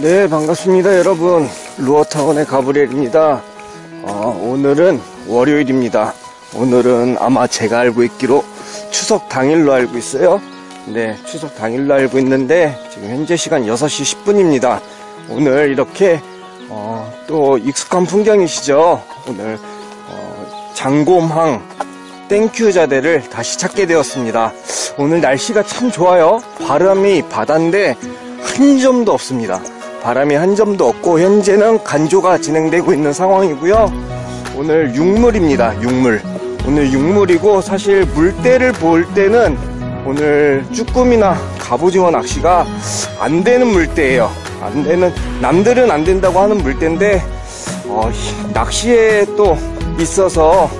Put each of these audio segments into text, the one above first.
네 반갑습니다 여러분. 루어타운의 가브리엘입니다. 어, 오늘은 월요일입니다. 오늘은 아마 제가 알고 있기로 추석 당일로 알고 있어요. 네 추석 당일로 알고 있는데 지금 현재 시간 6시 10분입니다. 오늘 이렇게 어, 또 익숙한 풍경이시죠? 오늘 어, 장곰항 땡큐 자대를 다시 찾게 되었습니다. 오늘 날씨가 참 좋아요. 바람이 바다인데 한 점도 없습니다 바람이 한 점도 없고 현재는 간조가 진행되고 있는 상황이고요. 오늘 육물입니다. 육물. 오늘 육물이고 사실 물때를 볼 때는 오늘 쭈꾸미나 갑오징어 낚시가 안 되는 물때예요. 안 되는 남들은 안 된다고 하는 물때인데 어, 낚시에 또 있어서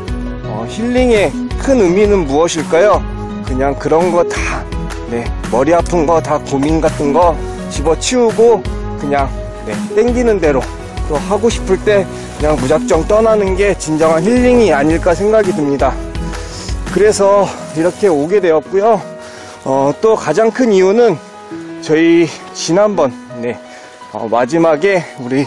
어, 힐링의 큰 의미는 무엇일까요? 그냥 그런 거 다 네, 머리 아픈 거 다 고민 같은 거 집어치우고 그냥 네, 땡기는 대로 또 하고 싶을 때 그냥 무작정 떠나는 게 진정한 힐링이 아닐까 생각이 듭니다. 그래서 이렇게 오게 되었고요. 어, 또 가장 큰 이유는 저희 지난번 네, 어, 마지막에 우리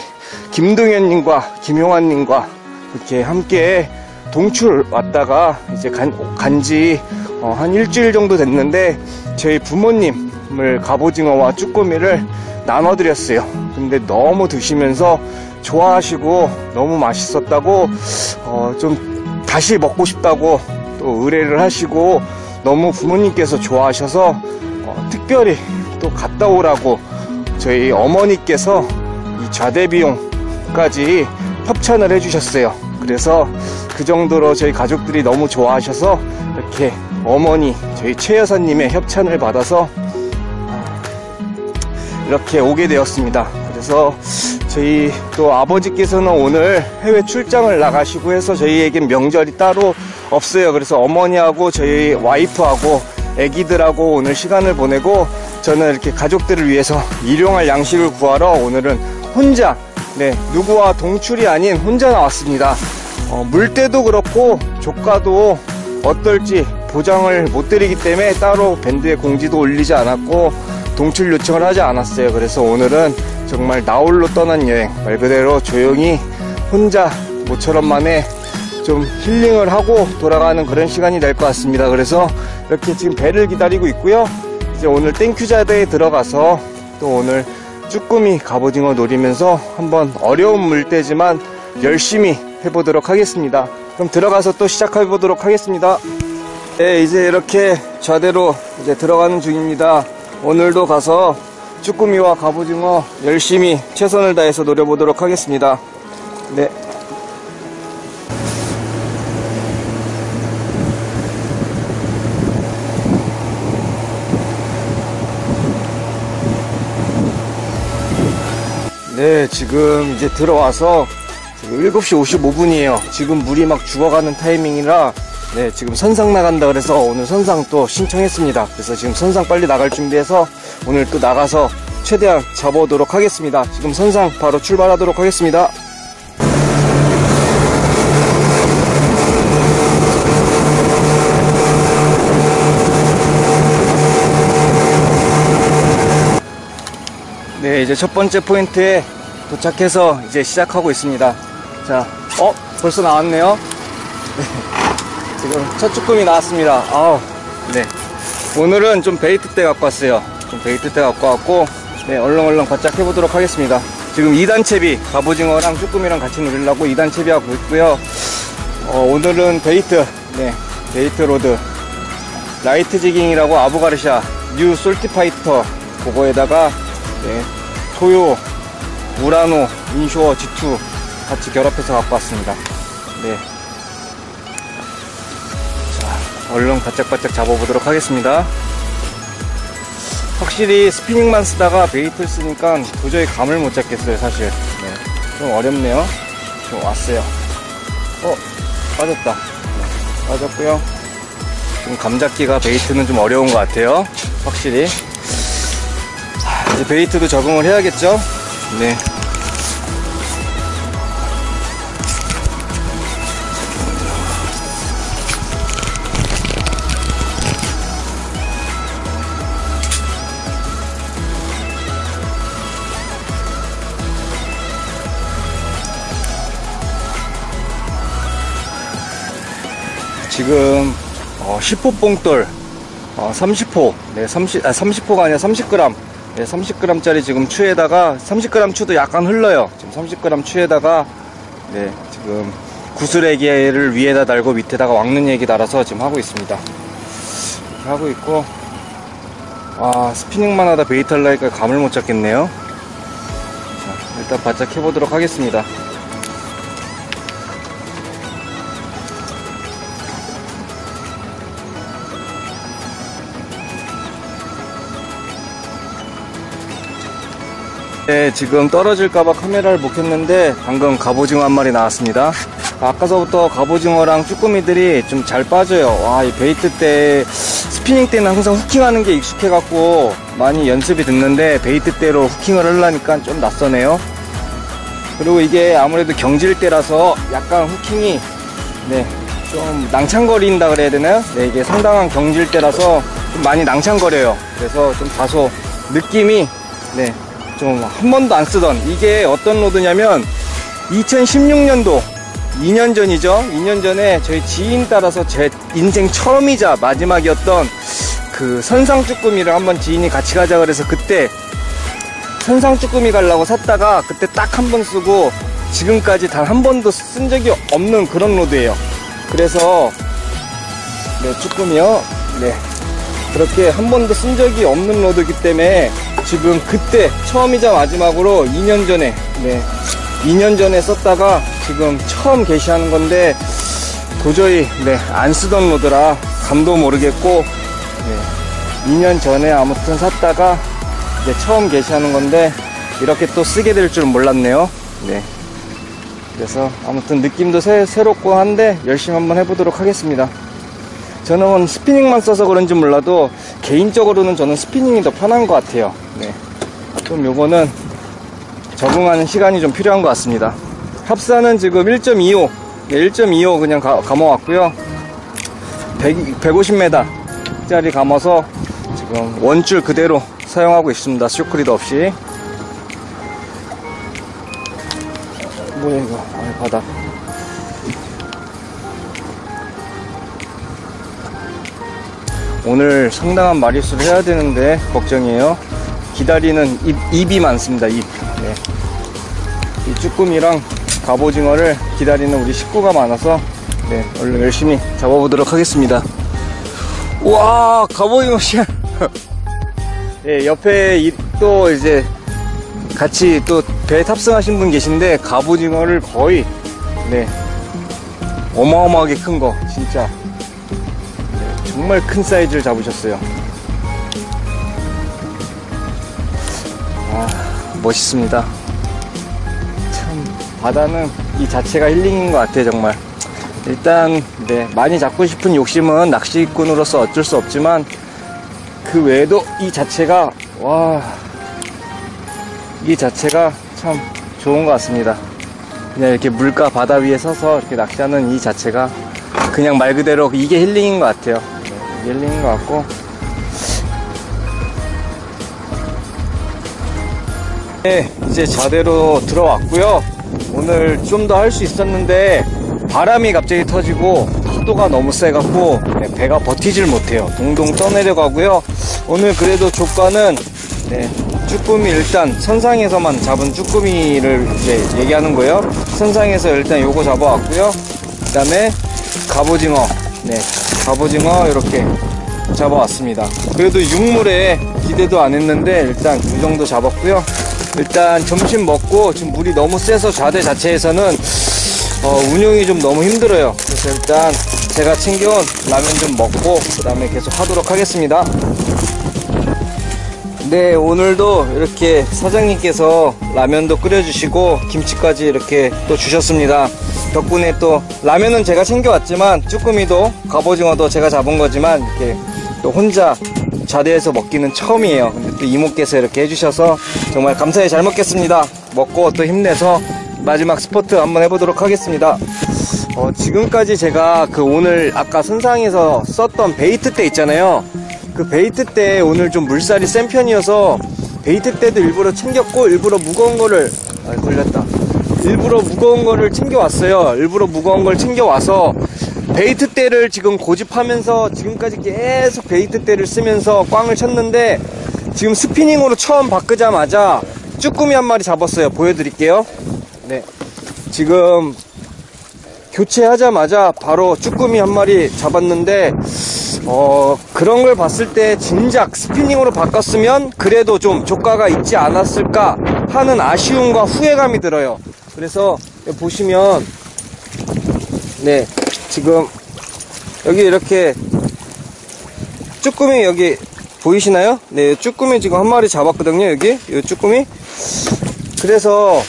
김동현님과 김용환님과 이렇게 함께 동출 왔다가 이제 간, 간지 어, 한 일주일 정도 됐는데 저희 부모님을 갑오징어와 쭈꾸미를 나눠드렸어요. 근데 너무 드시면서 좋아하시고 너무 맛있었다고 어, 좀 다시 먹고 싶다고 또 의뢰를 하시고 너무 부모님께서 좋아하셔서 어, 특별히 또 갔다 오라고 저희 어머니께서 이 좌대 비용까지 협찬을 해주셨어요. 그래서 그 정도로 저희 가족들이 너무 좋아하셔서 이렇게 어머니 저희 최 여사님의 협찬을 받아서 이렇게 오게 되었습니다. 그래서 저희 또 아버지께서는 오늘 해외 출장을 나가시고 해서 저희에겐 명절이 따로 없어요. 그래서 어머니하고 저희 와이프하고 애기들하고 오늘 시간을 보내고 저는 이렇게 가족들을 위해서 일용할 양식을 구하러 오늘은 혼자 네 누구와 동출이 아닌 혼자 나왔습니다. 어, 물때도 그렇고 조가도 어떨지 보장을 못 드리기 때문에 따로 밴드에 공지도 올리지 않았고 동출 요청을 하지 않았어요. 그래서 오늘은 정말 나홀로 떠난 여행 말 그대로 조용히 혼자 모처럼만에 좀 힐링을 하고 돌아가는 그런 시간이 될 것 같습니다. 그래서 이렇게 지금 배를 기다리고 있고요. 이제 오늘 땡큐자대에 들어가서 또 오늘 쭈꾸미 갑오징어 노리면서 한번 어려운 물때지만 열심히 해보도록 하겠습니다. 그럼 들어가서 또 시작해 보도록 하겠습니다. 네, 이제 이렇게 좌대로 이제 들어가는 중입니다. 오늘도 가서 쭈꾸미와 갑오징어 열심히 최선을 다해서 노려보도록 하겠습니다. 네. 네, 지금 이제 들어와서 지금 7시 55분이에요. 지금 물이 막 죽어가는 타이밍이라 네, 지금 선상 나간다 그래서 오늘 선상 또 신청했습니다. 그래서 지금 선상 빨리 나갈 준비해서 오늘 또 나가서 최대한 잡아오도록 하겠습니다. 지금 선상 바로 출발하도록 하겠습니다. 네, 이제 첫 번째 포인트에 도착해서 이제 시작하고 있습니다. 자, 어? 벌써 나왔네요. 네. 지금 첫 쭈꾸미 나왔습니다. 아우, 네. 오늘은 좀 베이트 때 갖고 왔어요. 좀 베이트 때 갖고 왔고, 네, 얼렁얼렁 바짝 해보도록 하겠습니다. 지금 2단 채비, 갑오징어랑 쭈꾸미랑 같이 누리려고 2단 채비 하고 있고요. 어, 오늘은 베이트, 네, 베이트 로드, 라이트 지깅이라고 아부가르샤, 뉴 솔티파이터, 그거에다가, 네, 토요, 우라노, 인쇼어, G2 같이 결합해서 갖고 왔습니다. 네. 얼른 바짝바짝 잡아보도록 하겠습니다. 확실히 스피닝만 쓰다가 베이트를 쓰니까 도저히 감을 못 잡겠어요 사실. 네, 좀 어렵네요. 좀 왔어요. 어 빠졌다. 네, 빠졌고요. 좀 감잡기가 베이트는 좀 어려운 것 같아요. 확실히. 이제 베이트도 적응을 해야겠죠? 네 10호 뽕돌 어, 30호 네 30, 아, 30호가 아니라 30g 네 30g짜리 지금 추에다가 30g 추도 약간 흘러요. 지금 30g 추에다가 네 지금 구슬애기를 위에다 달고 밑에다가 왕눈 얘기 달아서 지금 하고 있습니다. 이렇게 하고 있고. 아 스피닝만 하다 할라니까 감을 못 잡겠네요. 자, 일단 바짝 해보도록 하겠습니다 네, 지금 떨어질까봐 카메라를 못 켰는데 방금 갑오징어 한 마리 나왔습니다. 아까서부터 갑오징어랑 쭈꾸미들이 좀 잘 빠져요. 와, 이 베이트 때 스피닝 때는 항상 후킹하는 게 익숙해갖고 많이 연습이 됐는데 베이트 때로 후킹을 하려니까 좀 낯서네요. 그리고 이게 아무래도 경질 때라서 약간 후킹이 네, 좀 낭창거린다 그래야 되나요? 네, 이게 상당한 경질 때라서 좀 많이 낭창거려요. 그래서 좀 다소 느낌이 네, 좀 한 번도 안 쓰던 이게 어떤 로드냐면 2016년도 2년 전이죠. 2년 전에 저희 지인 따라서 제 인생 처음이자 마지막이었던 그 선상 쭈꾸미를 한번 지인이 같이 가자 그래서 그때 선상 쭈꾸미 가려고 샀다가 그때 딱 한 번 쓰고 지금까지 단 한 번도 쓴 적이 없는 그런 로드예요. 그래서 네 쭈꾸미요. 네. 그렇게 한 번도 쓴 적이 없는 로드이기 때문에 지금 그때 처음이자 마지막으로 2년 전에 네 2년 전에 썼다가 지금 처음 게시하는 건데 도저히 네 안 쓰던 로드라 감도 모르겠고 네 2년 전에 아무튼 샀다가 이제 처음 게시하는 건데 이렇게 또 쓰게 될 줄 몰랐네요. 네. 그래서 아무튼 느낌도 새, 새롭고 한데 열심히 한번 해보도록 하겠습니다 저는 스피닝만 써서 그런지 몰라도 개인적으로는 저는 스피닝이 더 편한 것 같아요. 네. 좀 요거는 적응하는 시간이 좀 필요한 것 같습니다. 합사는 지금 1.25, 네, 1.25 그냥 가, 감아왔고요. 100, 150m 짜리 감아서 지금 원줄 그대로 사용하고 있습니다. 쇼크리도 없이. 뭐야 이거? 아, 바닥. 오늘 상당한 마리수를 해야 되는데 걱정이에요. 기다리는 입, 입이 많습니다. 입. 네. 이 쭈꾸미랑 갑오징어를 기다리는 우리 식구가 많아서 네, 얼른 열심히 잡아보도록 하겠습니다. 와, 갑오징어 씨. 네, 옆에 이- 또 이제 같이 또 배에 탑승하신 분 계신데 갑오징어를 거의 네 어마어마하게 큰 거 진짜 정말 큰 사이즈를 잡으셨어요. 아, 멋있습니다. 참, 바다는 이 자체가 힐링인 것 같아요, 정말. 일단, 네, 많이 잡고 싶은 욕심은 낚시꾼으로서 어쩔 수 없지만, 그 외에도 이 자체가, 와, 이 자체가 참 좋은 것 같습니다. 그냥 이렇게 물가 바다 위에 서서 이렇게 낚시하는 이 자체가 그냥 말 그대로 이게 힐링인 것 같아요. 네, 힐링인 것 같고. 네, 이제 자대로 들어왔고요. 오늘 좀 더 할 수 있었는데 바람이 갑자기 터지고 파도가 너무 세갖고 네, 배가 버티질 못해요. 동동 떠내려 가고요. 오늘 그래도 조과는 네, 쭈꾸미 일단 선상에서만 잡은 쭈꾸미를 이제 얘기하는 거예요. 선상에서 일단 요거 잡아왔고요. 그 다음에 갑오징어, 네, 갑오징어 이렇게 잡아왔습니다. 그래도 육물에 기대도 안 했는데 일단 이 정도 잡았고요. 일단 점심 먹고 지금 물이 너무 세서 좌대 자체에서는 어, 운영이 좀 너무 힘들어요. 그래서 일단 제가 챙겨온 라면 좀 먹고 그 다음에 계속 하도록 하겠습니다. 네, 오늘도 이렇게 사장님께서 라면도 끓여주시고 김치까지 이렇게 또 주셨습니다. 덕분에 또 라면은 제가 챙겨왔지만 쭈꾸미도 갑오징어도 제가 잡은 거지만 이렇게 또 혼자 자대에서 먹기는 처음이에요. 근데 또 이모께서 이렇게 해주셔서 정말 감사히 잘 먹겠습니다. 먹고 또 힘내서 마지막 스포트 한번 해보도록 하겠습니다. 어, 지금까지 제가 그 오늘 아까 선상에서 썼던 베이트 때 있잖아요. 그 베이트 때 오늘 좀 물살이 센 편이어서 베이트 때도 일부러 챙겼고 일부러 무거운 거를 아 걸렸다 일부러 무거운 거를 챙겨왔어요 일부러 무거운 걸 챙겨와서 베이트 대를 지금 고집하면서 지금까지 계속 베이트 대를 쓰면서 꽝을 쳤는데 지금 스피닝으로 처음 바꾸자마자 쭈꾸미 한 마리 잡았어요. 보여드릴게요. 네. 지금 교체하자마자 바로 쭈꾸미 한 마리 잡았는데 어 그런 걸 봤을 때 진작 스피닝으로 바꿨으면 그래도 좀 조가가 있지 않았을까 하는 아쉬움과 후회감이 들어요. 그래서 보시면 네 지금 여기 이렇게 쭈꾸미 여기 보이시나요? 네 쭈꾸미 지금 한 마리 잡았거든요 여기. 이 쭈꾸미. 그래서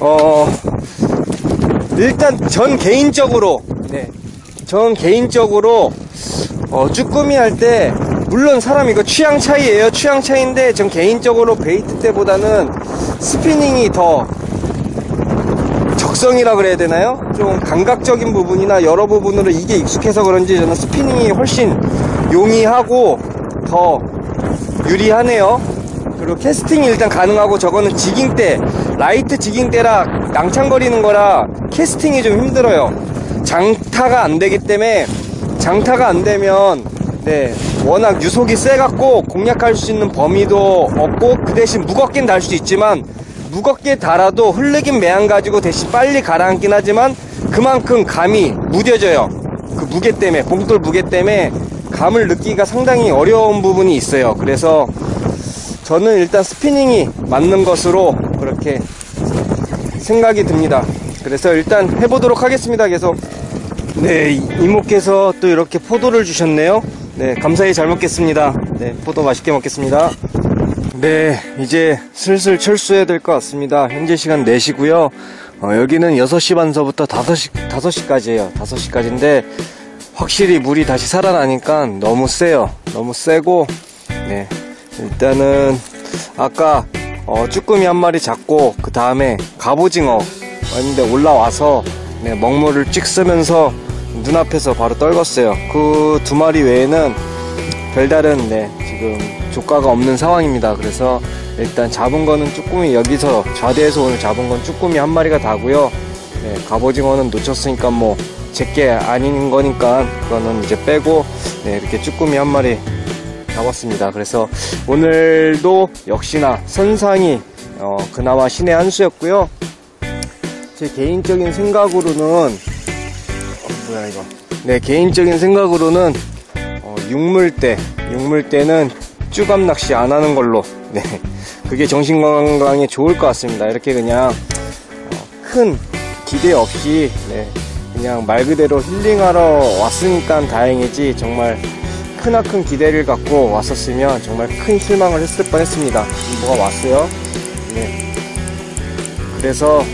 어 일단 전 개인적으로 네, 전 개인적으로 어, 쭈꾸미 할 때 물론 사람 이거 취향 차이예요. 취향 차이인데 전 개인적으로 베이트 때보다는 스피닝이 더 적성이라 그래야 되나요? 좀 감각적인 부분이나 여러 부분으로 이게 익숙해서 그런지 저는 스피닝이 훨씬 용이하고 더 유리하네요. 그리고 캐스팅이 일단 가능하고 저거는 지깅 때 라이트 지깅 때라 낭창거리는 거라 캐스팅이 좀 힘들어요. 장타가 안 되기 때문에 장타가 안 되면 네 워낙 유속이 세갖고 공략할 수 있는 범위도 없고 그 대신 무겁긴 달수 있지만 무겁게 달아도 흘리긴 매한 가지고 대신 빨리 가라앉긴 하지만 그만큼 감이 무뎌져요. 그 무게 때문에 봉돌 무게 때문에 감을 느끼기가 상당히 어려운 부분이 있어요. 그래서 저는 일단 스피닝이 맞는 것으로 그렇게 생각이 듭니다. 그래서 일단 해보도록 하겠습니다. 계속 네 이모께서 또 이렇게 포도를 주셨네요. 네 감사히 잘 먹겠습니다. 네 포도 맛있게 먹겠습니다. 네, 이제 슬슬 철수해야 될 것 같습니다. 현재 시간 4시고요. 어, 여기는 6시 반서부터 5시, 5시까지예요. 5시까지인데 확실히 물이 다시 살아나니까 너무 세요. 너무 세고 네, 일단은 아까 어, 쭈꾸미 한 마리 잡고 그 다음에 갑오징어 왔는데 올라와서 네, 먹물을 찍 쓰면서 눈앞에서 바로 떨궜어요. 그 두 마리 외에는 별다른 네, 지금 조가가 없는 상황입니다. 그래서 일단 잡은 거는 쭈꾸미 여기서 좌대에서 오늘 잡은 건 쭈꾸미 한 마리가 다고요. 네, 갑오징어는 놓쳤으니까 뭐 제게 아닌 거니까 그거는 이제 빼고 네, 이렇게 쭈꾸미 한 마리 잡았습니다. 그래서 오늘도 역시나 선상이 어, 그나마 신의 한 수였고요. 제 개인적인 생각으로는 어, 뭐야 이거? 네, 개인적인 생각으로는 어, 육물대, 육물대는 쭈감 낚시 안 하는 걸로. 네. 그게 정신 건강에 좋을 것 같습니다. 이렇게 그냥 어, 큰 기대 없이 네. 그냥 말 그대로 힐링하러 왔으니까 다행이지 정말 크나큰 기대를 갖고 왔었으면 정말 큰 실망을 했을 뻔했습니다. 뭐가 왔어요? 네. 그래서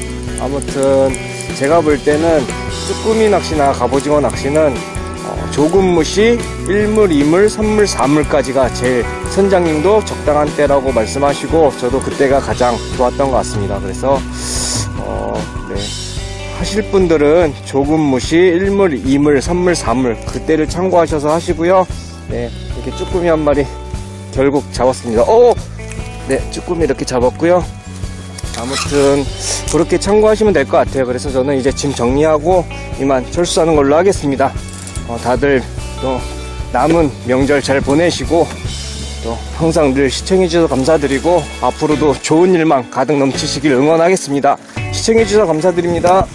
아무튼 제가 볼 때는 쭈꾸미 낚시나 갑오징어 낚시는 어, 조금무시 1물, 2물, 3물, 4물까지가 제일 선장님도 적당한 때라고 말씀하시고 저도 그때가 가장 좋았던 것 같습니다. 그래서 어, 네. 하실 분들은 조금무시 1물, 2물, 3물, 4물 그때를 참고하셔서 하시고요. 네, 이렇게 쭈꾸미 한 마리 결국 잡았습니다. 오! 네, 쭈꾸미 이렇게 잡았고요. 아무튼 그렇게 참고하시면 될 것 같아요. 그래서 저는 이제 짐 정리하고 이만 철수하는 걸로 하겠습니다. 어, 다들 또 남은 명절 잘 보내시고 또 항상 늘 시청해주셔서 감사드리고 앞으로도 좋은 일만 가득 넘치시길 응원하겠습니다. 시청해주셔서 감사드립니다.